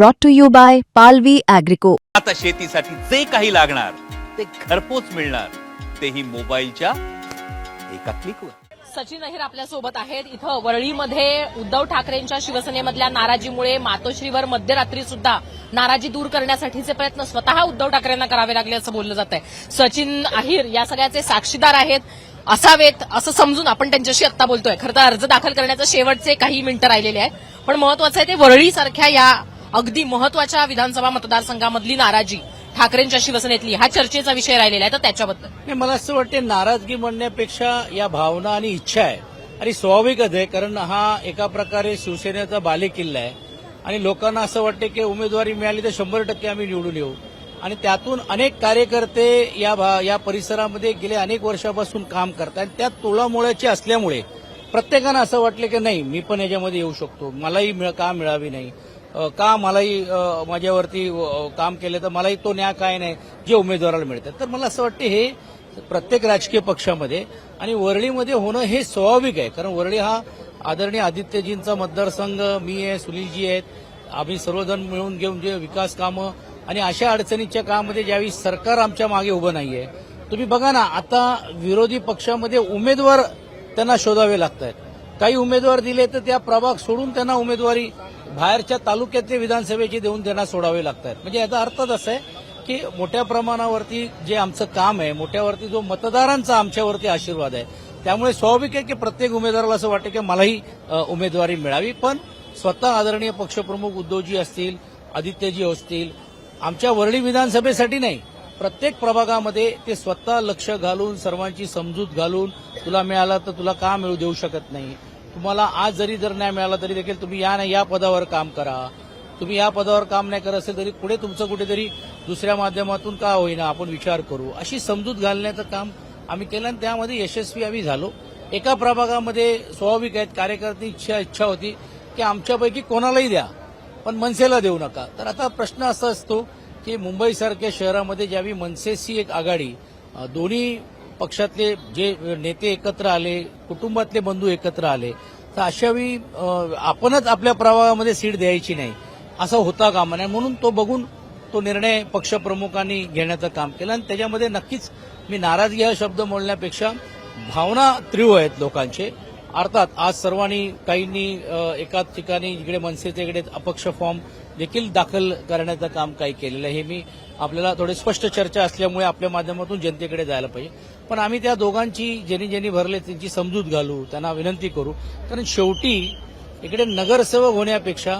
brought to you by Palvi Agrico. आता शेतीसाठी जे काही लागणार ते घरपोच मिळणार. तेही मोबाईलच्या एका क्लिकवर. सचिन अहिर आपल्यासोबत आहेत. इथं वरळीमध्ये उद्धव ठाकरेंच्या शिवसेनेमधल्या नाराजीमुळे मातोश्रीवर मध्यरात्री सुद्धा नाराजी दूर करण्यासाठीचे प्रयत्न स्वतः उद्धव ठाकरेंना करावे लागले असं बोललं जात आहे सचिन अहिर या सगळ्याचे साक्षीदार आहेत. असावेत असं समजून आपण त्यांच्याशी आत्ता बोलतोय. खरं तर अर्ज दाखल करण्याचे शेवटचे काही मिनिटं राहिलेले आहेत. पण महत्वाचं आहे ते वरळी सारख्या या अगदी महत्त्वाच्या विधानसभा मतदारसंघामधली नाराजी ठाकरेंच्या शिवसेनेतली हा चर्चेचा विषय राहिलेला आहे तर त्याच्याबद्दल. मला असं वाटते नाराजगी म्हणण्यापेक्षा या भावना आणि इच्छा आहे आणि स्वाभाविकच आहे कारण हा एका प्रकारे शिवसेनेचा बालेकिल्ला आहे. आणि लोकांना असं वाटते की उमेदवारी मिळाली तर शंभर टक्के आम्ही निवडून येऊ. आणि त्यातून अनेक कार्यकर्ते या भा- या परिसरामध्ये गेले अनेक वर्षापासून काम करतात आणि त्या तोळामोळ्याचे असल्यामुळे प्रत्येकानं असं वाटलं की नाही मी पण याच्यामध्ये येऊ शकतो. मलाही मिळ- का मिळावी नाही? का मलाही माझ्यावरती काम केलं तर मलाही तो न्याय काय नाही जे उमेदवाराला मिळतात तर मला असं वाटतं हे प्रत्येक राजकीय पक्षामध्ये आणि वरळीमध्ये होणं हे स्वाभाविक आहे. कारण वरळी हा आदरणीय आदित्यजींचा मतदारसंघ मी आहे सुनीलजी आहेत. आम्ही सर्वजण मिळून घेऊन जे विकास कामं आणि अशा अडचणीच्या कामामध्ये ज्यावेळी सरकार आमच्या मागे उभं नाहीये तुम्ही बघा ना आता विरोधी पक्षामध्ये उमेदवार त्यांना शोधावे लागत आहेत काही उमेदवार दिले तर त्या प्रभाग सोडून त्यांना उमेदवारी बाहेरच्या तालुक्यातले विधानसभेचे देऊन त्यांना सोडावे लागतात म्हणजे याचा अर्थच असा आहे की मोठ्या प्रमाणावरती जे आमचं काम आहे मोठ्यावरती जो मतदारांचा आमच्यावरती आशीर्वाद आहे त्यामुळे स्वाभाविक आहे की प्रत्येक उमेदवाराला असं वाटतं की मलाही उमेदवारी मिळावी. पण स्वतः आदरणीय पक्षप्रमुख उद्धवजी असतील आदित्यजी असतील आमच्या वरळी विधानसभेसाठी नाही प्रत्येक प्रभागामध्ये ते स्वतः लक्ष घालून सर्वांची समजूत घालून तुला मिळाला तर तुला का मिळू देऊ शकत नाही? तुम्हाला आज जरी जर नाही मिळाला तरी देखील तुम्ही या नाही या पदावर काम करा. तुम्ही या पदावर काम नाही करत असेल तरी पुढे तुमचं कुठेतरी दुसऱ्या माध्यमातून का होईना आपण विचार करू. अशी समजूत घालण्याचं काम आम्ही केलं आणि त्यामध्ये यशस्वी आम्ही झालो. एका प्रभागामध्ये स्वाभाविक आहेत कार्यकर्ते इच्छा इच्छा होती की आमच्यापैकी कोणालाही द्या पण मनसेला देऊ नका. तर आता प्रश्न असा असतो की मुंबईसारख्या शहरामध्ये ज्यावेळी मनसेची एक आघाडी दोन्ही पक्षातले जे नेते एकत्र आले कुटुंबातले बंधू एकत्र आले तर अशावेळी आपणच आपल्या प्रवाहामध्ये सीट द्यायची नाही असं होता कामा नाही म्हणून तो बघून तो निर्णय पक्षप्रमुखांनी घेण्याचं काम केलं. आणि त्याच्यामध्ये नक्कीच मी नाराजगी हा शब्द बोलण्यापेक्षा भावना तीव्र आहेत लोकांचे. अर्थात आज सर्वांनी काहींनी एकाच ठिकाणी इकडे मनसेचे इकडे अपक्ष फॉर्म देखील दाखल करण्याचं काम काही केलेलं आहे. हे मी आपल्याला थोडी स्पष्ट चर्चा असल्यामुळे आपल्या माध्यमातून जनतेकडे जायला पाहिजे. पण आम्ही त्या दोघांची ज्यांनी ज्यांनी भरले त्यांची समजूत घालू त्यांना विनंती करू. कारण शेवटी इकडे नगरसेवक होण्यापेक्षा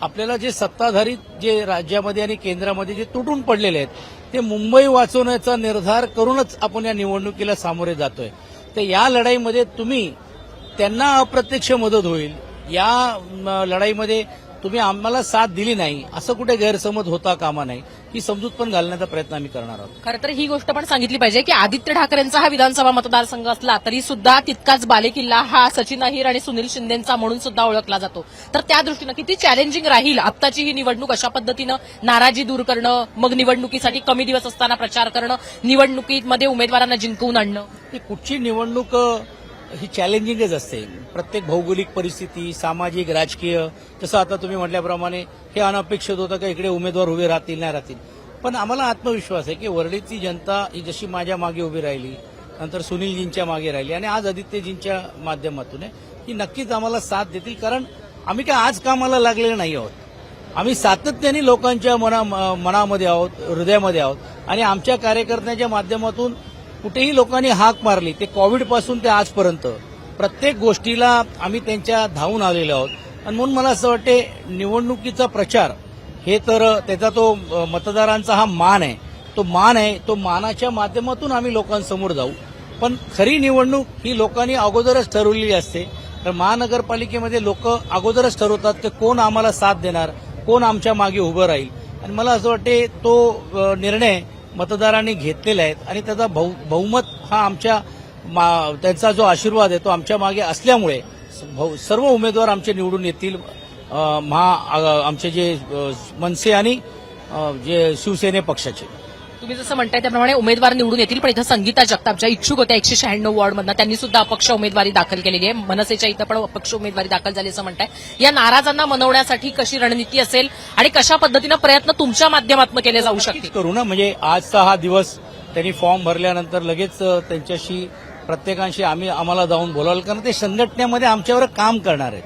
आपल्याला जे सत्ताधारी जे राज्यामध्ये आणि केंद्रामध्ये जे तुटून पडलेले आहेत ते मुंबई वाचवण्याचा निर्धार करूनच आपण या निवडणुकीला सामोरे जातोय. तर या लढाईमध्ये तुम्ही त्यांना अप्रत्यक्ष मदत होईल. या लढाईमध्ये तुम्ही आम्हाला साथ दिली नाही असं कुठे गैरसमज होता कामा नाही ही समजूत पण घालण्याचा प्रयत्न आम्ही करणार आहोत. खरं तर ही गोष्ट पण सांगितली पाहिजे की आदित्य ठाकरेंचा हा विधानसभा मतदारसंघ असला तरी सुद्धा तितकाच बालेकिल्ला हा सचिन अहिर आणि सुनील शिंदेचा म्हणून सुद्धा ओळखला जातो. तर त्या दृष्टीनं किती चॅलेंजिंग राहील आत्ताची ही निवडणूक अशा पद्धतीनं नाराजी दूर करणं मग निवडणुकीसाठी कमी दिवस असताना प्रचार करणं निवडणुकीमध्ये उमेदवारांना जिंकवून आणणं? कुठची निवडणूक ही चॅलेंजिंगच असते. प्रत्येक भौगोलिक परिस्थिती सामाजिक राजकीय जसं आता तुम्ही म्हटल्याप्रमाणे हे अनपेक्षित होतं का इकडे उमेदवार उभे राहतील नाही राहतील. पण आम्हाला आत्मविश्वास आहे की वरळीची जनता ही जशी माझ्या मागे उभी राहिली नंतर सुनीलजींच्या मागे राहिली आणि आज आदित्यजींच्या माध्यमातून आहे ही नक्कीच आम्हाला साथ देतील. कारण आम्ही काय आज कामाला लागलेले नाही आहोत. आम्ही सातत्याने लोकांच्या मना मनामध्ये आहोत हृदयामध्ये आहोत आणि आमच्या कार्यकर्त्यांच्या माध्यमातून कुठेही लोकांनी हाक मारली ते कोविडपासून ते आजपर्यंत प्रत्येक गोष्टीला आम्ही त्यांच्या धावून आलेलो आहोत. आणि म्हणून मला असं वाटते निवडणुकीचा प्रचार हे तर त्याचा तो मतदारांचा हा मान आहे. तो मान आहे तो मानाच्या माध्यमातून आम्ही लोकांसमोर जाऊ. पण खरी निवडणूक ही लोकांनी अगोदरच ठरवलेली असते. तर महानगरपालिकेमध्ये लोक अगोदरच ठरवतात की कोण आम्हाला साथ देणार कोण आमच्या मागे उभं राहील. आणि मला असं वाटते तो निर्णय मतदारांनी घेतलेले आहेत आणि त्याचा बहुमत हा आमच्या मा- त्यांचा जो आशीर्वाद आहे तो आमच्या मागे असल्यामुळे सर्व उमेदवार आमचे निवडून येतील. महा आमचे जे मनसे आणि जे शिवसेने पक्षाचे. तुम्ही जसं म्हणताय त्याप्रमाणे उमेदवार निवडून येतील पण इथं संगीता जगताप ज्या इच्छुक होत्या एकशे शहाण्णव वॉर्डमधनं. त्यांनी सुद्धा अपक्ष उमेदवारी दाखल केलेली आहे. मनसेच्या इथं पण अपक्ष उमेदवारी दाखल झाली असं म्हणताय. या नाराजांना मनवण्यासाठी कशी रणनीती असेल आणि कशा पद्धतीनं प्रयत्न तुमच्या माध्यमातून केले जाऊ शकतील? करू ना. म्हणजे आजचा हा दिवस त्यांनी फॉर्म भरल्यानंतर लगेच त्यांच्याशी प्रत्येकांशी आम्ही आम्हाला जाऊन बोलावलं. कारण ते संघटनेमध्ये आमच्यावर काम करणार आहेत.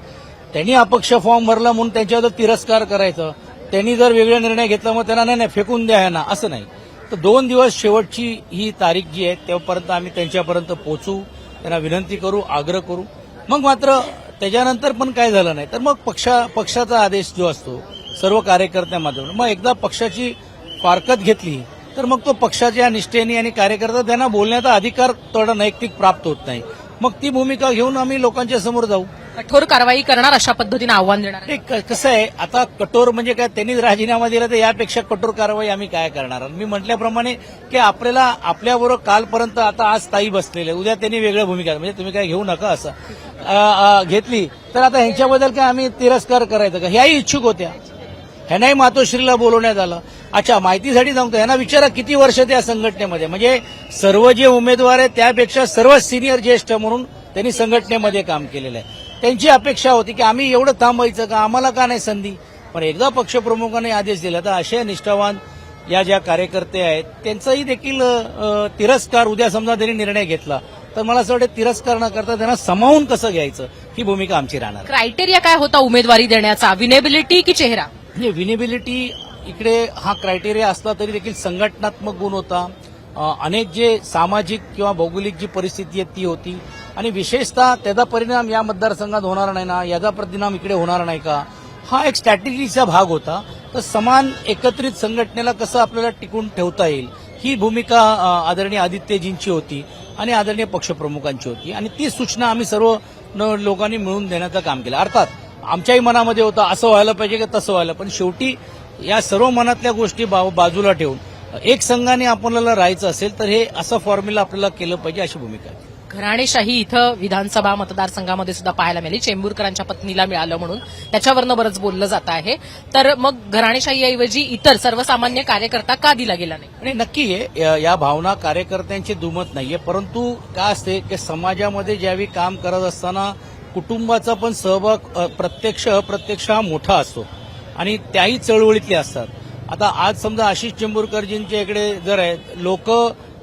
त्यांनी अपक्ष फॉर्म भरला म्हणून त्यांच्यावर तिरस्कार करायचं. त्यांनी जर वेगळे निर्णय घेतला मग त्यांना नाही नाही फेकून द्या ना असं नाही. तर दोन दिवस शेवटची ही तारीख जी आहे तेव्हापर्यंत आम्ही त्यांच्यापर्यंत पोहोचू त्यांना विनंती करू आग्रह करू. मग मात्र त्याच्यानंतर पण काय झालं नाही. तर मग पक्षा पक्षाचा आदेश जो असतो सर्व कार्यकर्त्यांमाध्यमातून मग एकदा पक्षाची फारकत घेतली तर मग तो पक्षाच्या निष्ठेने आणि कार्यकर्ता त्यांना बोलण्याचा अधिकार थोडा नैतिक प्राप्त होत नाही. मग ती भूमिका घेऊन आम्ही लोकांच्या समोर जाऊ. कठोर कारवाई करणार अशा पद्धतीनं आव्हान देणार कसं आहे आता कठोर म्हणजे काय त्यांनी राजीनामा दिला तर यापेक्षा कठोर कारवाई आम्ही काय करणार? मी म्हटल्याप्रमाणे की आपल्याला आपल्याबरोबर कालपर्यंत आता आज ताई बसलेले उद्या त्यांनी वेगळ्या भूमिका म्हणजे तुम्ही काय घेऊ नका असं. घेतली. तर आता ह्यांच्याबद्दल काय आम्ही तिरस्कार करायचा का? ह्याही इच्छुक होत्या. ह्यांनाही मातोश्रीला बोलवण्यात आलं. अच्छा माहितीसाठी सांगतो ह्यांना विचारा किती वर्ष त्या संघटनेमध्ये. म्हणजे सर्व जे उमेदवार आहेत त्यापेक्षा सर्व सिनियर ज्येष्ठ म्हणून त्यांनी संघटनेमध्ये काम केलेलं आहे. त्यांची अपेक्षा होती की आम्ही एवढं थांबायचं का? आम्हाला का नाही संधी? पण एकदा पक्षप्रमुखांनी आदेश दिला तर अशा निष्ठावान या ज्या कार्यकर्ते आहेत त्यांचाही देखील तिरस्कार उद्या समजा त्यांनी निर्णय घेतला तर मला असं वाटतं तिरस्कार न करता त्यांना समावून कसं घ्यायचं? ही भूमिका आमची राहणार. क्रायटेरिया काय होता उमेदवारी देण्याचा? विनेबिलिटी की चेहरा? विनेबिलिटी इकडे हा क्रायटेरिया असला तरी देखील संघटनात्मक गुण होता. अनेक जे सामाजिक किंवा भौगोलिक जी परिस्थिती आहे ती होती. आणि विशेषतः त्याचा परिणाम या मतदारसंघात होणार नाही ना याचा परिणाम इकडे होणार नाही का? हा एक स्ट्रॅटेजीचा भाग होता. तर समान एकत्रित संघटनेला कसं आपल्याला टिकून ठेवता येईल? ही भूमिका आदरणीय आदित्यजींची होती आणि आदरणीय पक्षप्रमुखांची होती. आणि ती सूचना आम्ही सर्व न- लोकांनी मिळून देण्याचं काम केलं. अर्थात आमच्याही मनामध्ये होतं असं व्हायला पाहिजे की तसं व्हायला. पण शेवटी या सर्व मनातल्या गोष्टी बा- बाजूला ठेवून एक संघाने आपल्याला राहायचं असेल तर हे असं फॉर्म्युला आपल्याला केलं पाहिजे अशी भूमिका आहे. घराणेशाही इथं विधानसभा मतदारसंघामध्ये सुद्धा पाहायला मिळाली. चेंबूरकरांच्या पत्नीला मिळालं म्हणून. त्याच्यावरनं बरंच बोललं जात आहे. तर मग घराणेशाहीऐवजी इतर सर्वसामान्य कार्यकर्ता का दिला गेला नाही? आणि नक्की आहे या- भावना कार्यकर्त्यांची दुमत नाहीये. परंतु काय असते की समाजामध्ये ज्यावेळी काम करत असताना कुटुंबाचा पण सहभाग प्रत्यक्ष अप्रत्यक्ष हा मोठा असतो. आणि त्याही चळवळीतले असतात. आता आज समजा आशिष चेंबूरकरजींच्या इकडे जर आहे लोक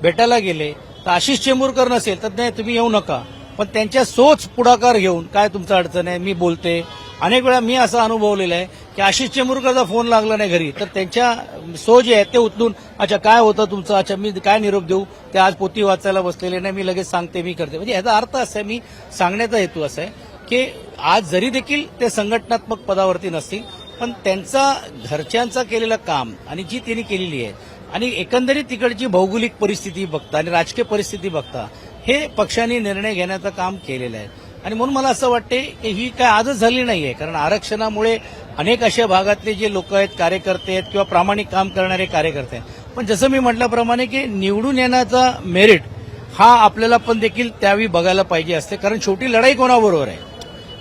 भेटायला गेले तर आशिष चेंबूरकर नसेल तर नाही तुम्ही येऊ नका. पण त्यांच्या सोच पुढाकार घेऊन काय तुमचं अडचण आहे मी बोलते. अनेक वेळा मी असं अनुभवलेलं आहे की आशिष चेंबूरकरचा फोन लागला नाही घरी. तर त्यांच्या सो जे आहेत ते उचलून अच्छा काय होतं तुमचं? अच्छा मी काय निरोप देऊ? ते आज पोती वाचायला बसलेले नाही मी लगेच सांगते मी करते. म्हणजे याचा अर्थ असा आहे मी सांगण्याचा हेतू असा आहे की आज जरी देखील ते संघटनात्मक पदावरती नसतील पण त्यांचा घरच्यांचा केलेलं काम आणि जी त्यांनी केलेली आहे आणि एकंदरीत तिकडची भौगोलिक परिस्थिती बघता आणि राजकीय परिस्थिती बघता हे पक्षांनी निर्णय घेण्याचं काम केलेलं आहे. आणि म्हणून मला असं वाटते की ही काय आजच झाली नाहीये कारण आरक्षणामुळे अनेक अशा भागातले जे लोक आहेत कार्यकर्ते आहेत किंवा प्रामाणिक काम करणारे कार्यकर्ते आहेत. पण जसं मी म्हटल्याप्रमाणे की निवडून येण्याचा मेरिट हा आपल्याला पण देखील त्यावेळी बघायला पाहिजे असते कारण छोटी लढाई कोणाबरोबर आहे?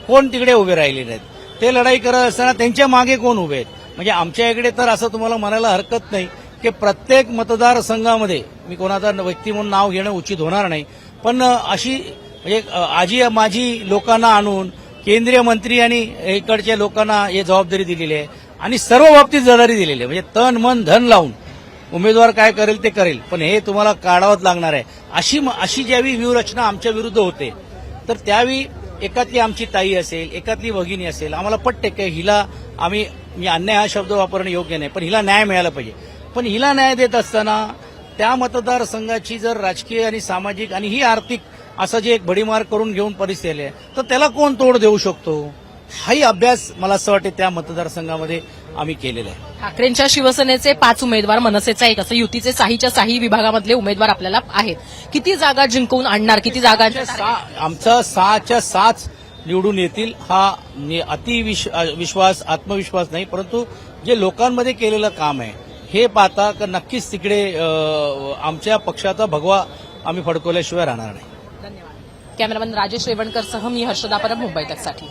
कोण तिकडे उभे राहिले नाहीत ते लढाई करत असताना त्यांच्या मागे कोण उभे आहेत? म्हणजे आमच्या इकडे तर असं तुम्हाला म्हणायला हरकत नाही की प्रत्येक मतदारसंघामध्ये मी कोणाचा व्यक्ती म्हणून नाव घेणं उचित होणार नाही पण अशी म्हणजे आजी माझी लोकांना आणून केंद्रीय मंत्री आणि इकडच्या लोकांना हे जबाबदारी दिलेली आहे आणि सर्व बाबतीत जबाबदारी दिलेली आहे. म्हणजे तन मन धन लावून उमेदवार काय करेल ते करेल पण हे तुम्हाला काढावंच लागणार आहे. अशी अशी ज्यावेळी व्यूहरचना आमच्या विरुद्ध होते तर त्यावेळी एकातली आमची ताई असेल एकातली भगिनी असेल आम्हाला पटते की हिला आम्ही मी अन्याय हा शब्द वापरणं योग्य नाही पण हिला न्याय मिळाला पाहिजे. पण हिला न्याय देत असताना त्या मतदारसंघाची जर राजकीय आणि सामाजिक आणि ही आर्थिक असं जे एक भडीमार करून घेऊन परिस्थिती आहे तर त्याला कोण तोड देऊ शकतो? हाही अभ्यास मला असं वाटते त्या मतदारसंघामध्ये आम्ही केलेला आहे. ठाकरेंच्या शिवसेनेचे पाच उमेदवार मनसेचा एक असं युतीचे साहीच्या साही विभागामधले उमेदवार आपल्याला आहेत. किती जागा जिंकवून आणणार? किती जागा आमचा सहाच्या सात निवडून येतील हा नि- अति विश- अ, विश्वास आत्मविश्वास नाही परंतु जे लोकांमध्ये केलेलं काम आहे हे पाहता का नक्कीच तिकडे आमच्या पक्षाचा भगवा आम्ही फडकवल्याशिवाय राहणार नाही. कॅमेरामॅन राजेश रेवणकर सह मी हर्षदा परब मुंबई तकसाठी